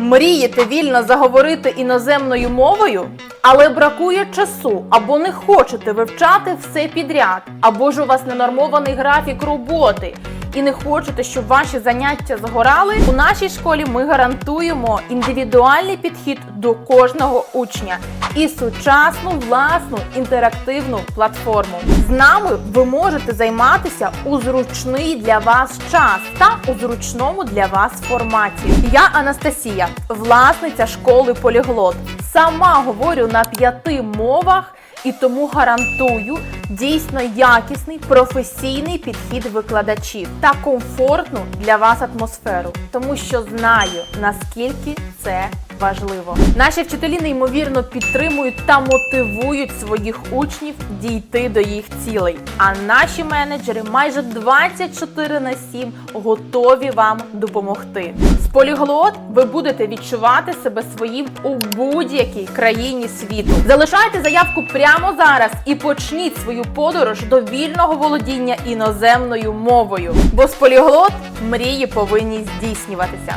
Мрієте вільно заговорити іноземною мовою, але бракує часу, або не хочете вивчати все підряд, або ж у вас ненормований графік роботи. І не хочете, щоб ваші заняття згорали. У нашій школі ми гарантуємо індивідуальний підхід до кожного учня і сучасну власну інтерактивну платформу. З нами ви можете займатися у зручний для вас час та у зручному для вас форматі. Я Анастасія, власниця школи Поліглот. Сама говорю на п'яти мовах і тому гарантую дійсно якісний професійний підхід викладачів та комфортну для вас атмосферу, тому що знаю наскільки це важливо. Наші вчителі неймовірно підтримують та мотивують своїх учнів дійти до їх цілей. А наші менеджери майже 24 на 7 готові вам допомогти. З поліглот ви будете відчувати себе своїм у будь-якій країні світу. Залишайте заявку прямо зараз і почніть свою подорож до вільного володіння іноземною мовою. Бо з поліглот мрії повинні здійснюватися.